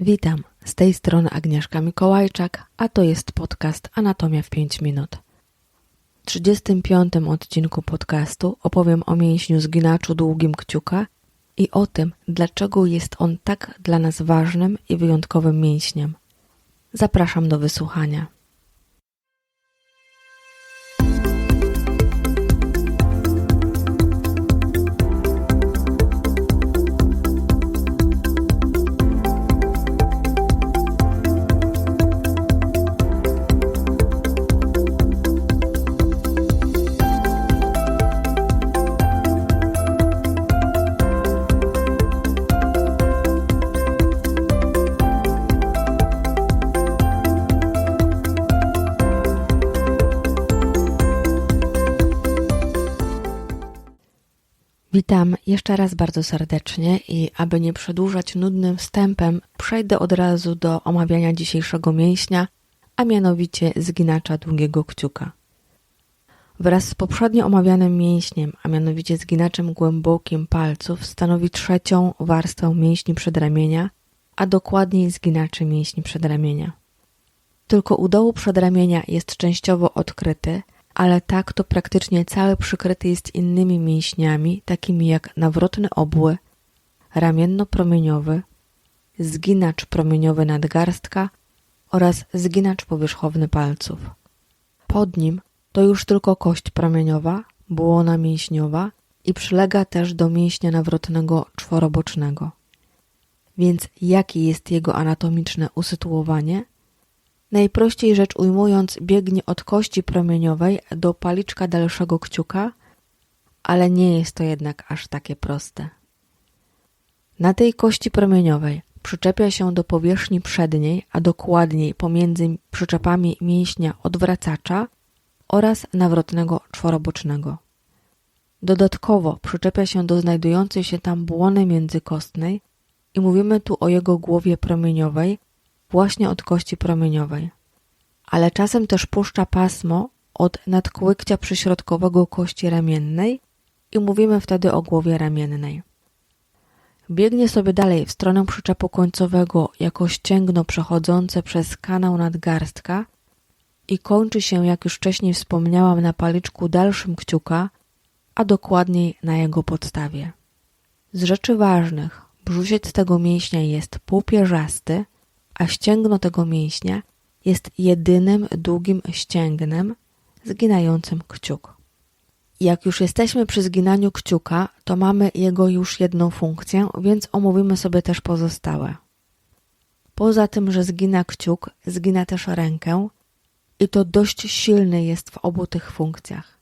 Witam, z tej strony Agnieszka Mikołajczak, a to jest podcast Anatomia w 5 minut. W 35. odcinku podcastu opowiem o mięśniu zginaczu długim kciuka i o tym, dlaczego jest on tak dla nas ważnym i wyjątkowym mięśniem. Zapraszam do wysłuchania. Witam jeszcze raz bardzo serdecznie i aby nie przedłużać nudnym wstępem, przejdę od razu do omawiania dzisiejszego mięśnia, a mianowicie zginacza długiego kciuka. Wraz z poprzednio omawianym mięśniem, a mianowicie zginaczem głębokim palców, stanowi trzecią warstwę mięśni przedramienia, a dokładniej zginaczy mięśni przedramienia. Tylko u dołu przedramienia jest częściowo odkryty, ale tak to praktycznie cały przykryty jest innymi mięśniami, takimi jak nawrotny obły, ramienno-promieniowy, zginacz promieniowy nadgarstka oraz zginacz powierzchowny palców. Pod nim to już tylko kość promieniowa, błona mięśniowa i przylega też do mięśnia nawrotnego czworobocznego. Więc jakie jest jego anatomiczne usytuowanie – Najprościej rzecz ujmując, biegnie od kości promieniowej do paliczka dalszego kciuka, ale nie jest to jednak aż takie proste. Na tej kości promieniowej przyczepia się do powierzchni przedniej, a dokładniej pomiędzy przyczepami mięśnia odwracacza oraz nawrotnego czworobocznego. Dodatkowo przyczepia się do znajdującej się tam błony międzykostnej i mówimy tu o jego głowie promieniowej, właśnie od kości promieniowej. Ale czasem też puszcza pasmo od nadkłykcia przyśrodkowego kości ramiennej i mówimy wtedy o głowie ramiennej. Biegnie sobie dalej w stronę przyczepu końcowego jako ścięgno przechodzące przez kanał nadgarstka i kończy się, jak już wcześniej wspomniałam, na paliczku dalszym kciuka, a dokładniej na jego podstawie. Z rzeczy ważnych, brzusiec tego mięśnia jest półpierzasty, a ścięgno tego mięśnia jest jedynym długim ścięgnem zginającym kciuk. Jak już jesteśmy przy zginaniu kciuka, to mamy jego już jedną funkcję, więc omówimy sobie też pozostałe. Poza tym, że zgina kciuk, zgina też rękę i to dość silny jest w obu tych funkcjach.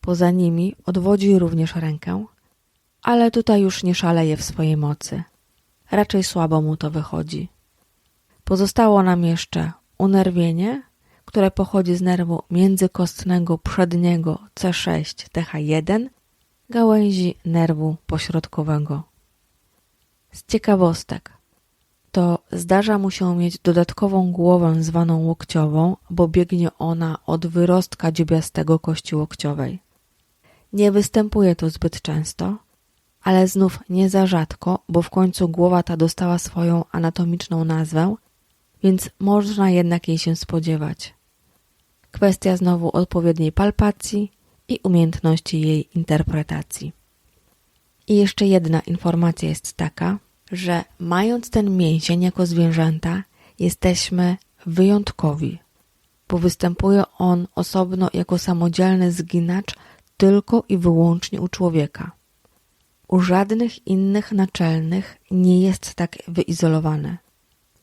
Poza nimi odwodzi również rękę, ale tutaj już nie szaleje w swojej mocy. Raczej słabo mu to wychodzi. Pozostało nam jeszcze unerwienie, które pochodzi z nerwu międzykostnego przedniego C6-TH1, gałęzi nerwu pośrodkowego. Z ciekawostek to zdarza mu się mieć dodatkową głowę zwaną łokciową, bo biegnie ona od wyrostka dziobiastego kości łokciowej. Nie występuje to zbyt często, ale znów nie za rzadko, bo w końcu głowa ta dostała swoją anatomiczną nazwę – więc można jednak jej się spodziewać. Kwestia znowu odpowiedniej palpacji i umiejętności jej interpretacji. I jeszcze jedna informacja jest taka, że mając ten mięsień jako zwierzęta, jesteśmy wyjątkowi, bo występuje on osobno jako samodzielny zginacz tylko i wyłącznie u człowieka. U żadnych innych naczelnych nie jest tak wyizolowany.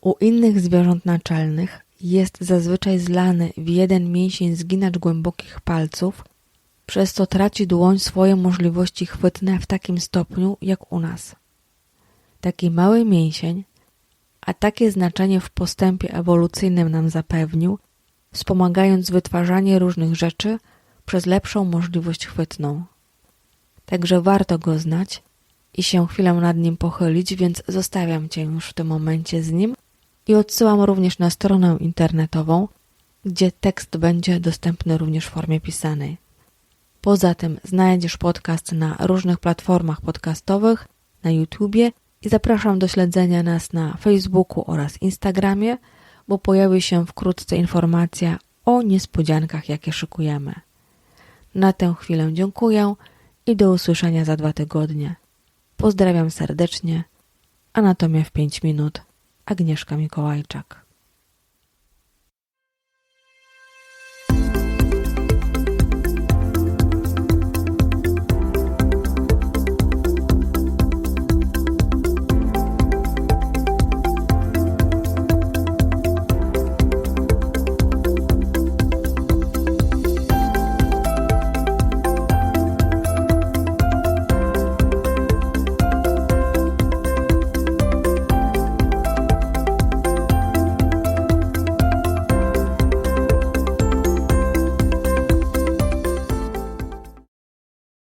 U innych zwierząt naczelnych jest zazwyczaj zlany w jeden mięsień zginacz głębokich palców, przez co traci dłoń swoje możliwości chwytne w takim stopniu jak u nas. Taki mały mięsień, a takie znaczenie w postępie ewolucyjnym nam zapewnił, wspomagając wytwarzanie różnych rzeczy przez lepszą możliwość chwytną. Także warto go znać i się chwilę nad nim pochylić, więc zostawiam Cię już w tym momencie z nim i odsyłam również na stronę internetową, gdzie tekst będzie dostępny również w formie pisanej. Poza tym znajdziesz podcast na różnych platformach podcastowych, na YouTubie i zapraszam do śledzenia nas na Facebooku oraz Instagramie, bo pojawi się wkrótce informacja o niespodziankach, jakie szykujemy. Na tę chwilę dziękuję i do usłyszenia za dwa tygodnie. Pozdrawiam serdecznie. Anatomia w 5 minut. Agnieszka Mikołajczak.